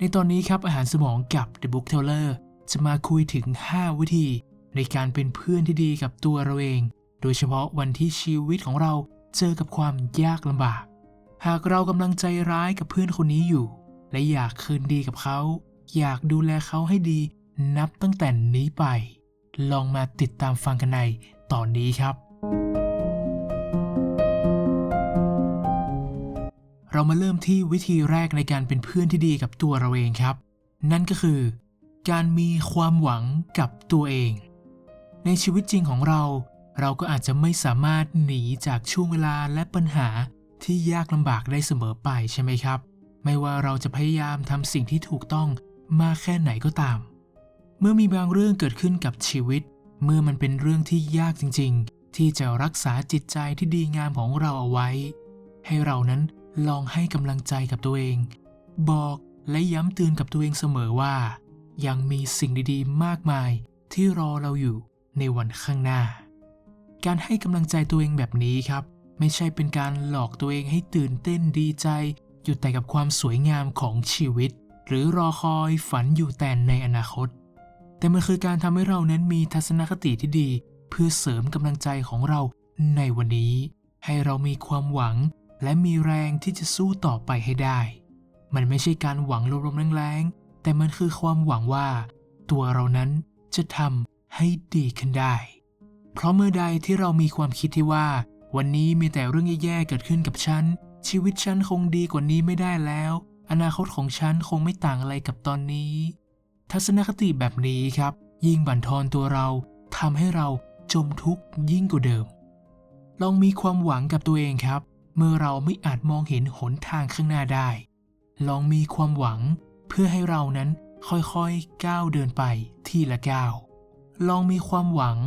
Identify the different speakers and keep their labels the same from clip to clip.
Speaker 1: ในตอนนี้ครับอาหารสมองกับ The Book Teller จะมาคุยถึง 5 วิธี ในการเป็นเพื่อนที่ดีกับตัวเราเอง โดยเฉพาะวันที่ชีวิตของเราเจอกับความยากลำบาก หากเรากำลังใจร้ายกับเพื่อนคนนี้อยู่ และอยากคืนดีกับเขา อยากดูแลเขาให้ดี นับตั้งแต่นี้ไป ลองมาติดตามฟังกันในตอนนี้ครับ เรามาเริ่มที่วิธีแรกในการเป็นเพื่อนที่ดีกับตัวเราเองครับ นั่นก็คือ การมีความหวังกับตัวเอง ในชีวิตจริงของเรา เราก็อาจจะไม่สามารถหนีจากช่วงเวลาและปัญหาที่ยากลำบากได้เสมอไปใช่ไหมครับ ไม่ว่าเราจะพยายามทำสิ่งที่ถูกต้องมากแค่ไหนก็ตาม เมื่อมีบางเรื่องเกิดขึ้นกับชีวิต เมื่อมันเป็นเรื่องที่ยากจริง ๆ ที่จะรักษาจิตใจที่ดีงามของเราเอาไว้ ให้เรานั้น ลองให้กำลังใจกับตัวเอง บอกและย้ำเตือนกับตัวเองเสมอว่า ยังมีสิ่งดีๆ มากมายที่รอเราอยู่ในวันข้างหน้า การให้กำลังใจตัวเองแบบนี้ครับ ไม่ใช่เป็นการหลอกตัวเองให้ตื่นเต้นดีใจ อยู่แต่กับความสวยงามของชีวิต หรือรอคอยฝันอยู่แต่ในอนาคต แต่มันคือการทำให้เรานั้นมีทัศนคติที่ดี เพื่อเสริมกำลังใจของเราในวันนี้ ให้เรามีความหวัง และมีแรงที่จะสู้ต่อไปให้ได้ มันไม่ใช่การหวังลมๆแรงๆ แต่มันคือความหวังว่า ตัวเรานั้นจะทำให้ดีขึ้นได้ เพราะเมื่อใดที่เรามีความคิดที่ว่า วันนี้มีแต่เรื่องแย่ๆเกิดขึ้นกับฉัน ชีวิตฉันคงดีกว่านี้ไม่ได้แล้ว อนาคตของฉันคงไม่ต่างอะไรกับตอนนี้ ทัศนคติแบบนี้ครับ ยิ่งบั่นทอนตัวเราทำให้เราจมทุกข์ยิ่งกว่าเดิม ลองมีความหวังกับตัวเองครับ เมื่อเราไม่อาจมองเห็นหนทางข้างหน้าได้ ลองมีความหวังเพื่อให้เรานั้นค่อยๆก้าวเดินไปทีละก้าว ลองมีความหวัง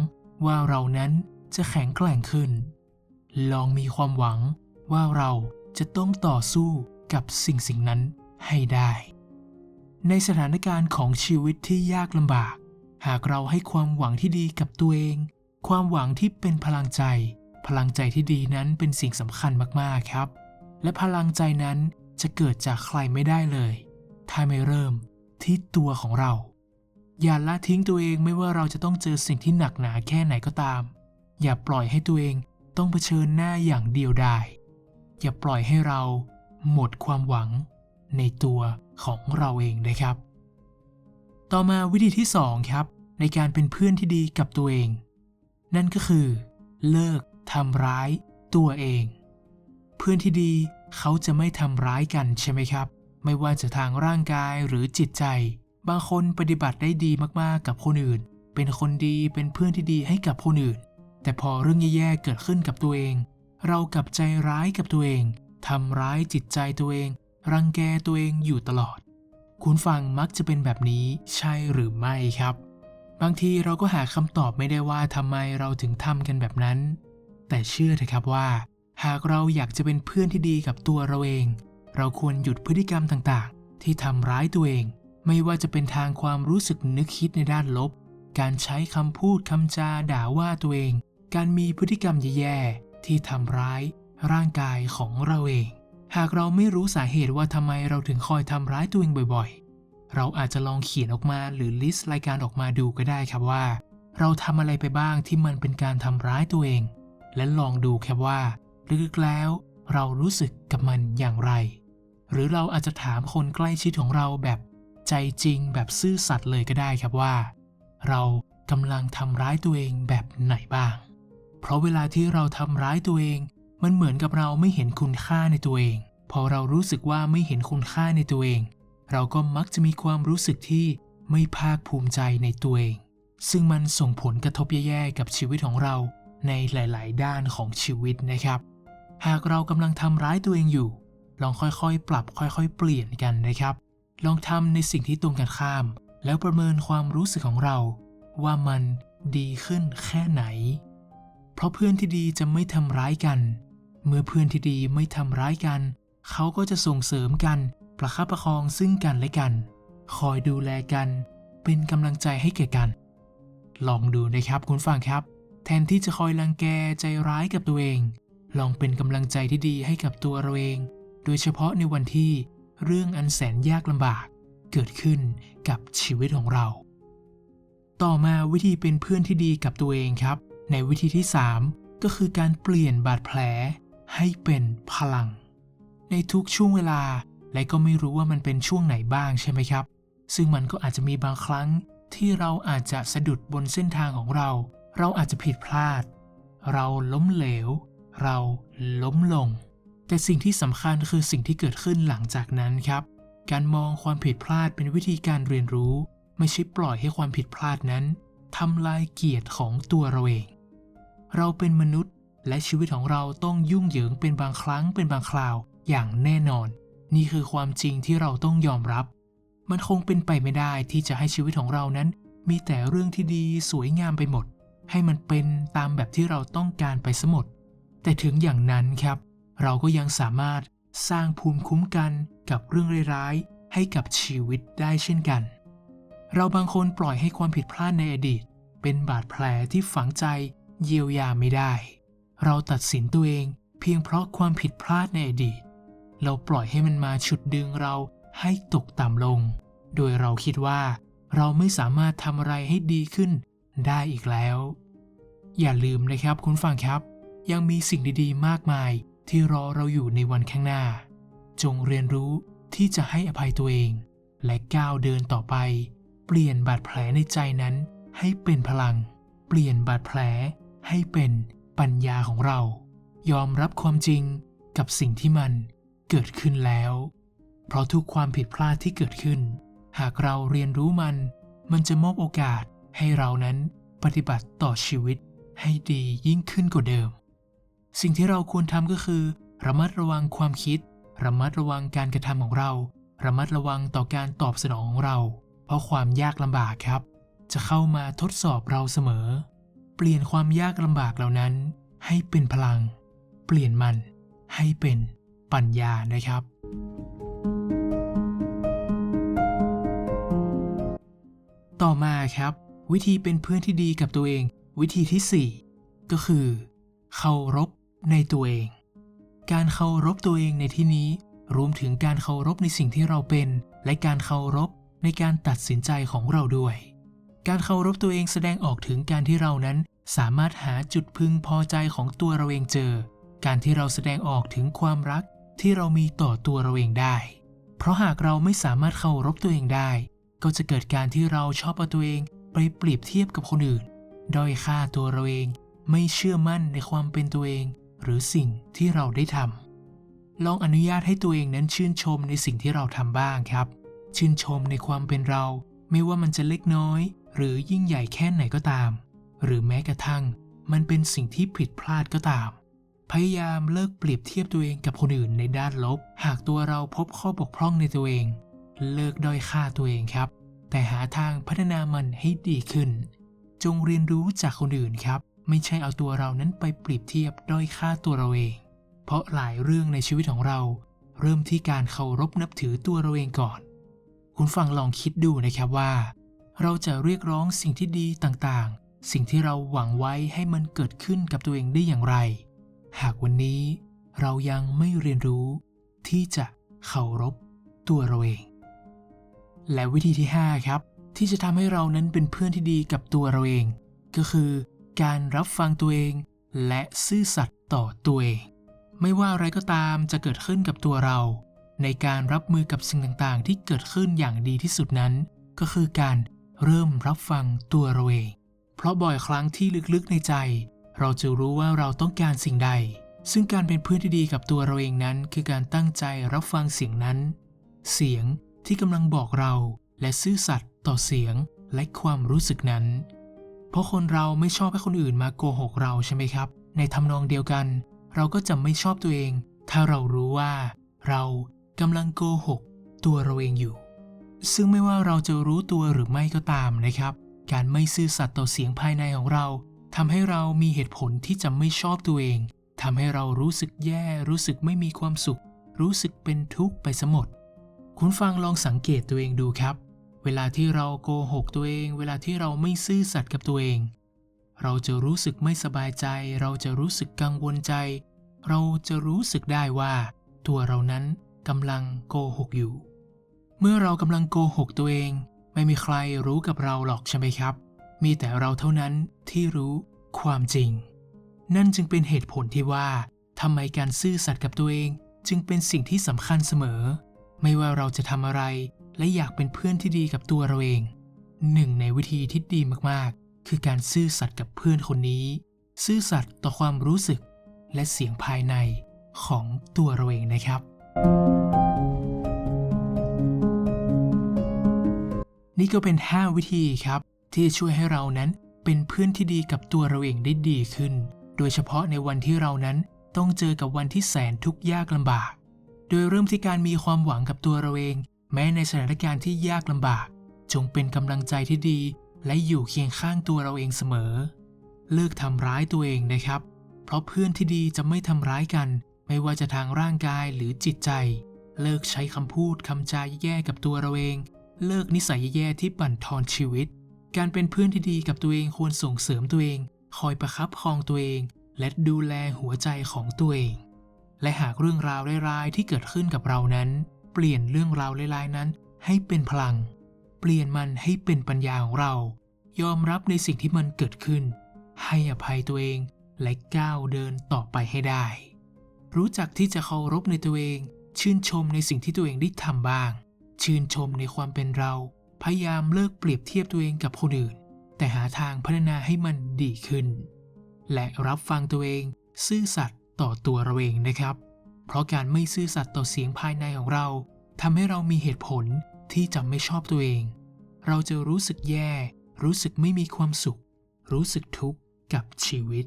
Speaker 1: ว่าเรานั้นจะแข็งแกร่งขึ้น ลองมีความหวังว่าเราจะต้องต่อสู้กับสิ่งสิ่งนั้นให้ได้ ในสถานการณ์ของชีวิตที่ยากลำบาก หากเราให้ความหวังที่ดีกับตัวเอง ความหวังที่เป็นพลังใจ พลังใจที่ดีนั้นเป็นสิ่งสำคัญมากๆครับ และพลังใจนั้นจะเกิดจากใครไม่ได้เลย ถ้าไม่เริ่มที่ตัวของเรา อย่าละทิ้งตัวเองไม่ว่าเราจะต้องเจอสิ่งที่หนักหนาแค่ไหนก็ตาม อย่าปล่อยให้ตัวเองต้องเผชิญหน้าอย่างเดียวดาย อย่าปล่อยให้เราหมดความหวังในตัวของเราเองนะครับ ต่อมาวิธีที่ 2 ครับ ในการเป็นเพื่อนที่ดีกับตัวเอง นั่นก็คือ เลิก ทำร้ายตัวเอง เพื่อนที่ดีเขาจะไม่ทำร้ายกันใช่ไหมครับ ไม่ว่าจะทางร่างกายหรือจิตใจ บางคนปฏิบัติได้ดีมากๆกับคนอื่น เป็นคนดีเป็นเพื่อนที่ดีให้กับคนอื่น แต่พอเรื่องแย่ๆเกิดขึ้นกับตัวเอง เรากลับใจร้ายกับตัวเองทำร้ายจิตใจตัวเอง รังแกตัวเองอยู่ตลอด คุณฟังมักจะเป็นแบบนี้ใช่หรือไม่ครับ บางทีเราก็หาคำตอบไม่ได้ว่าทำไมเราถึงทำกันแบบนั้น แต่เชื่อเถอะครับว่า หากเราอยากจะเป็นเพื่อนที่ดีกับตัวเราเอง เราควรหยุดพฤติกรรมต่างๆ ที่ทำร้ายตัวเอง ไม่ว่าจะเป็นทางความรู้สึกนึกคิดในด้านลบ การใช้คำพูดคำจาด่าว่าตัวเอง การมีพฤติกรรมแย่ๆที่ทำร้าย ร่างกายของเราเอง หากเราไม่รู้สาเหตุว่าทำไมเราถึงคอยทำร้ายตัวเองบ่อยๆ เราอาจจะลองเขียนออกมาหรือลิสต์รายการออกมาดูก็ได้ครับว่า เราทำอะไรไปบ้างที่มันเป็นการทำร้ายตัวเอง และลองดูแครับว่าลึกๆแล้ว เรารู้สึกกับมันอย่างไร หรือเราอาจจะถามคนใกล้ชิดของเราแบบใจจริงแบบซื่อสัตย์เลยก็ได้ครับว่า เรากำลังทำร้ายตัวเองแบบไหนบ้าง เพราะเวลาที่เราทำร้ายตัวเอง มันเหมือนกับเราไม่เห็นคุณค่าในตัวเอง พอเรารู้สึกว่าไม่เห็นคุณค่าในตัวเอง เราก็มักจะมีความรู้สึกที่ไม่ภาคภูมิใจในตัวเอง ซึ่งมันส่งผลกระทบแย่ๆกับชีวิตของเรา ในหลาย ๆ ด้านของชีวิตนะครับ หากเรากำลังทำร้ายตัวเองอยู่ ลองค่อยๆ ปรับค่อยๆ เปลี่ยนกันนะครับ ลองทำในสิ่งที่ตรงกันข้าม แล้วประเมินความรู้สึกของเรา ว่ามันดีขึ้นแค่ไหน เพราะเพื่อนที่ดีจะไม่ทำร้ายกัน เมื่อเพื่อนที่ดีไม่ทำร้ายกัน เขาก็จะส่งเสริมกัน ประคับประคองซึ่งกันและกัน คอยดูแลกัน เป็นกำลังใจให้แก่กัน ลองดูนะครับคุณฟังครับ แทนที่จะคอยรังแกใจร้ายกับตัวเอง ลองเป็นกำลังใจที่ดีให้กับตัวเราเอง โดยเฉพาะในวันที่เรื่องอันแสนยากลำบาก เกิดขึ้นกับชีวิตของเรา ต่อมาวิธีเป็นเพื่อนที่ดีกับตัวเองครับ ในวิธีที่ 3 ก็คือการเปลี่ยนบาดแผลให้เป็นพลัง ในทุกช่วงเวลาและก็ไม่รู้ว่ามันเป็นช่วงไหนบ้างใช่ไหมครับ ซึ่งมันก็อาจจะมีบางครั้งที่เราอาจจะสะดุดบนเส้นทางของเรา เราอาจจะผิดพลาด เราล้มเหลว เราล้มลง แต่สิ่งที่สำคัญคือสิ่งที่เกิดขึ้นหลังจากนั้นครับ การมองความผิดพลาดเป็นวิธีการเรียนรู้ ไม่ใช่ปล่อยให้ความผิดพลาดนั้นทำลายเกียรติของตัวเราเอง เราเป็นมนุษย์และชีวิตของเราต้องยุ่งเหยิงเป็นบางครั้งเป็นบางคราวอย่างแน่นอน นี่คือความจริงที่เราต้องยอมรับ มันคงเป็นไปไม่ได้ที่จะให้ชีวิตของเรานั้น มีแต่เรื่องที่ดีสวยงามไปหมด ให้มันเป็นตามแบบที่เราต้องการไปสมด แต่ถึงอย่างนั้นครับ เราก็ยังสามารถสร้างภูมิคุ้มกันกับเรื่องร้ายๆให้กับชีวิตได้เช่นกัน เราบางคนปล่อยให้ความผิดพลาดในอดีต เป็นบาดแผลที่ฝังใจเยียวยาไม่ได้ เราตัดสินตัวเองเพียงเพราะความผิดพลาดในอดีต เราปล่อยให้มันมาฉุดดึงเราให้ตกต่ำลง โดยเราคิดว่า เราไม่สามารถทำอะไรให้ดีขึ้น ได้อีกแล้ว อย่าลืมนะครับคุณฟังครับ ยังมีสิ่งดีๆ มากมายที่รอเราอยู่ในวันข้างหน้า จงเรียนรู้ที่จะให้อภัยตัวเอง และก้าวเดินต่อไป เปลี่ยนบาดแผลในใจนั้นให้เป็นพลัง เปลี่ยนบาดแผลให้เป็นปัญญาของเรา ยอมรับความจริงกับสิ่งที่มันเกิดขึ้นแล้ว เพราะทุกความผิดพลาดที่เกิดขึ้น หากเราเรียนรู้มัน มันจะมอบโอกาส ให้เรานั้นปฏิบัติต่อชีวิตให้ดียิ่งขึ้นกว่าเดิม สิ่งที่เราควรทำก็คือ ระมัดระวังความคิด ระมัดระวังการกระทำของเรา ระมัดระวังต่อการตอบสนองของเรา เพราะความยากลำบากครับ จะเข้ามาทดสอบเราเสมอ เปลี่ยนความยากลำบากเหล่านั้น ให้เป็นพลัง เปลี่ยนมันให้เป็นปัญญานะครับ ต่อมาครับ วิธีเป็นเพื่อนที่ดีกับตัวเอง วิธีที่ 4 ก็คือเคารพในตัวเอง การเคารพตัวเองในที่นี้ รวมถึงการเคารพในสิ่งที่เราเป็น และการเคารพในการตัดสินใจของเราด้วย การเคารพตัวเองแสดงออกถึงการที่เรานั้น สามารถหาจุดพึงพอใจของตัวเราเองเจอ การที่เราแสดงออกถึงความรักที่เรามีต่อตัวเราเองได้ เพราะหากเราไม่สามารถเคารพตัวเองได้ ก็จะเกิดการที่เราชอบเอาตัวเอง ไปเปรียบเทียบกับคนอื่น ด้อยค่าตัวเราเอง ไม่เชื่อมั่นในความเป็นตัวเอง หรือสิ่งที่เราได้ทำลองอนุญาตให้ตัวเองนั้นชื่นชมในสิ่งที่เราทำบ้างครับ ชื่นชมในความเป็นเรา ไม่ว่ามันจะเล็กน้อย หรือยิ่งใหญ่แค่ไหนก็ตาม หรือแม้กระทั่ง มันเป็นสิ่งที่ผิดพลาดก็ตาม พยายามเลิกเปรียบเทียบตัวเองกับคนอื่นในด้านลบ หากตัวเราพบข้อบกพร่องในตัวเอง เลิกด้อยค่าตัวเองครับ แต่หาทางพัฒนามันให้ดีขึ้น จงเรียนรู้จากคนอื่นครับ ไม่ใช่เอาตัวเรานั้นไปเปรียบเทียบด้อยค่าตัวเราเอง เพราะหลายเรื่องในชีวิตของเรา เริ่มที่การเคารพนับถือตัวเราเองก่อน คุณฟังลองคิดดูนะครับว่า เราจะเรียกร้องสิ่งที่ดีต่างๆ สิ่งที่เราหวังไว้ให้มันเกิดขึ้นกับตัวเองได้อย่างไร หากวันนี้เรายังไม่เรียนรู้ที่จะเคารพตัวเราเอง และวิธีที่ 5 ครับ ที่จะทำให้เรานั้นเป็นเพื่อนที่ดีกับตัวเราเอง ก็คือ การรับฟังตัวเอง และซื่อสัตย์ต่อตัวเอง ไม่ว่าอะไรก็ตามจะเกิดขึ้นกับตัวเรา ในการรับมือกับสิ่งต่างๆ ที่เกิดขึ้นอย่างดีที่สุดนั้น ก็คือการเริ่มรับฟังตัวเราเอง เพราะบ่อยครั้งที่ลึกๆในใจ เราจะรู้ว่าเราต้องการสิ่งใด ซึ่งการเป็นเพื่อนที่ดีกับตัวเราเองนั้น คือการตั้งใจรับฟังเสียงนั้น เสียง ที่กำลังบอกเราและซื่อสัตย์ต่อเสียงและความรู้สึกนั้น เพราะคนเราไม่ชอบให้คนอื่นมาโกหกเราใช่ไหมครับ ในทำนองเดียวกัน เราก็จะไม่ชอบตัวเอง ถ้าเรารู้ว่า เรากำลังโกหก ตัวเราเองอยู่ ซึ่งไม่ว่าเราจะรู้ตัวหรือไม่ก็ตามนะครับ การไม่ซื่อสัตย์ต่อเสียงภายในของเราทำให้เรามีเหตุผลที่จะไม่ชอบตัวเองทำให้เรารู้สึกแย่ รู้สึกไม่มีความสุข รู้สึกเป็นทุกข์ไปสมด คุณฟังลองสังเกตตัวเองดูครับ เวลาที่เราโกหกตัวเอง เวลาที่เราไม่ซื่อสัตย์กับตัวเอง เราจะรู้สึกไม่สบายใจ เราจะรู้สึกกังวลใจ เราจะรู้สึกได้ว่า ตัวเรานั้นกำลังโกหกอยู่ เมื่อเรากำลังโกหกตัวเอง ไม่มีใครรู้กับเราหรอกใช่ไหมครับ มีแต่เราเท่านั้นที่รู้ความจริง นั่นจึงเป็นเหตุผลที่ว่าทำไมการซื่อสัตย์กับตัวเองจึงเป็นสิ่งที่สำคัญเสมอ ไม่ว่าเราจะทำอะไร และอยากเป็นเพื่อนที่ดีกับตัวเราเอง หนึ่งในวิธีที่ดีมากๆ คือการซื่อสัตย์กับเพื่อนคนนี้ ซื่อสัตย์ต่อความรู้สึกและเสียงภายในของตัวเราเองนะครับ นี่ก็เป็น 5 วิธีครับ ที่ช่วยให้เรานั้นเป็นเพื่อนที่ดีกับตัวเราเองได้ดีขึ้น โดยเฉพาะในวันที่เรานั้นต้องเจอกับวันที่แสนทุกข์ยากลำบาก ดยเริ่มที่การมีความหวังกับตัวเราเอง แม้ในสถานการณ์ที่ยากลำบาก จงเป็นกำลังใจที่ดี และอยู่เคียงข้างตัวเราเองเสมอ เลิกทำร้ายตัวเองนะครับ เพราะเพื่อนที่ดีจะไม่ทำร้ายกัน ไม่ว่าจะทางร่างกายหรือจิตใจ เลิกใช้คำพูดคำจาแย่กับตัวเราเอง เลิกนิสัยแย่ที่บั่นทอนชีวิต การเป็นเพื่อนที่ดีกับตัวเองควรส่งเสริมตัวเอง คอยประคับครองตัวเอง และดูแลหัวใจของตัวเอง และหากเรื่องราวร้ายๆที่เกิดขึ้นกับเรานั้น เปลี่ยนเรื่องราวร้ายๆนั้น ให้เป็นพลัง เปลี่ยนมันให้เป็นปัญญาของเรา ยอมรับในสิ่งที่มันเกิดขึ้น ให้อภัยตัวเองและก้าวเดินต่อไปให้ได้ รู้จักที่จะเคารพในตัวเอง ชื่นชมในสิ่งที่ตัวเองได้ทำบ้าง ชื่นชมในความเป็นเรา พยายามเลิกเปรียบเทียบตัวเองกับคนอื่น แต่หาทางพัฒนาให้มันดีขึ้น และรับฟังตัวเอง ซื่อสัตย์ ต่อตัวเราเองนะครับ เพราะการไม่ซื่อสัตย์ต่อเสียงภายในของเราทำให้เรามีเหตุผลที่จะไม่ชอบตัวเอง เราจะรู้สึกแย่ รู้สึกไม่มีความสุข รู้สึกทุกข์กับชีวิต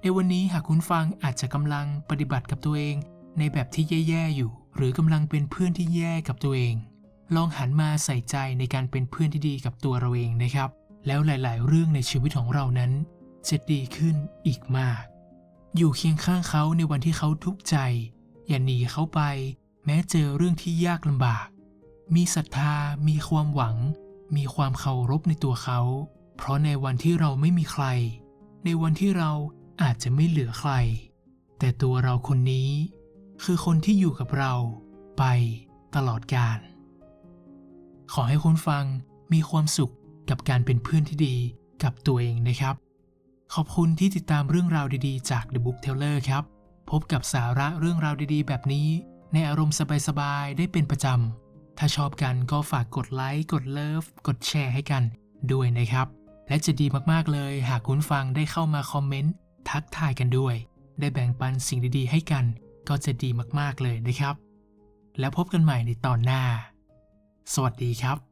Speaker 1: ในวันนี้หากคุณฟังอาจจะกำลังปฏิบัติกับตัวเอง ในแบบที่แย่ๆอยู่ หรือกำลังเป็นเพื่อนที่แย่กับตัวเอง ลองหันมาใส่ใจในการเป็นเพื่อนที่ดีกับตัวเราเองนะครับ แล้วหลาย ๆ เรื่องในชีวิตของเรานั้นจะดีขึ้นอีกมาก อยู่เคียงข้างเขาในวันที่เขาทุกข์ใจ อย่าหนีเขาไป แม้เจอเรื่องที่ยากลำบาก มีศรัทธา มีความหวัง มีความเคารพในตัวเขา เพราะในวันที่เราไม่มีใคร ในวันที่เราอาจจะไม่เหลือใคร แต่ตัวเราคนนี้ คือคนที่อยู่กับเรา ไปตลอดกาลขอให้คุณฟังมีความสุขกับการเป็นเพื่อนที่ดีกับตัวเองนะครับ ขอบคุณที่ติดตามเรื่องราวดีๆ จาก The Book Teller ครับ พบกับสาระเรื่องราวดีๆ แบบนี้ ในอารมณ์สบายๆ ได้เป็นประจำ ถ้าชอบกันก็ฝากกดไลค์ กดเลิฟ กดแชร์ให้กันด้วยนะครับ และจะดีมากๆเลย หากคุณฟังได้เข้ามาคอมเมนต์ ทักทายกันด้วย ได้แบ่งปันสิ่งดีๆ ให้กัน ก็จะดีมากๆเลยนะครับ แล้วพบกันใหม่ในตอนหน้า สวัสดีครับ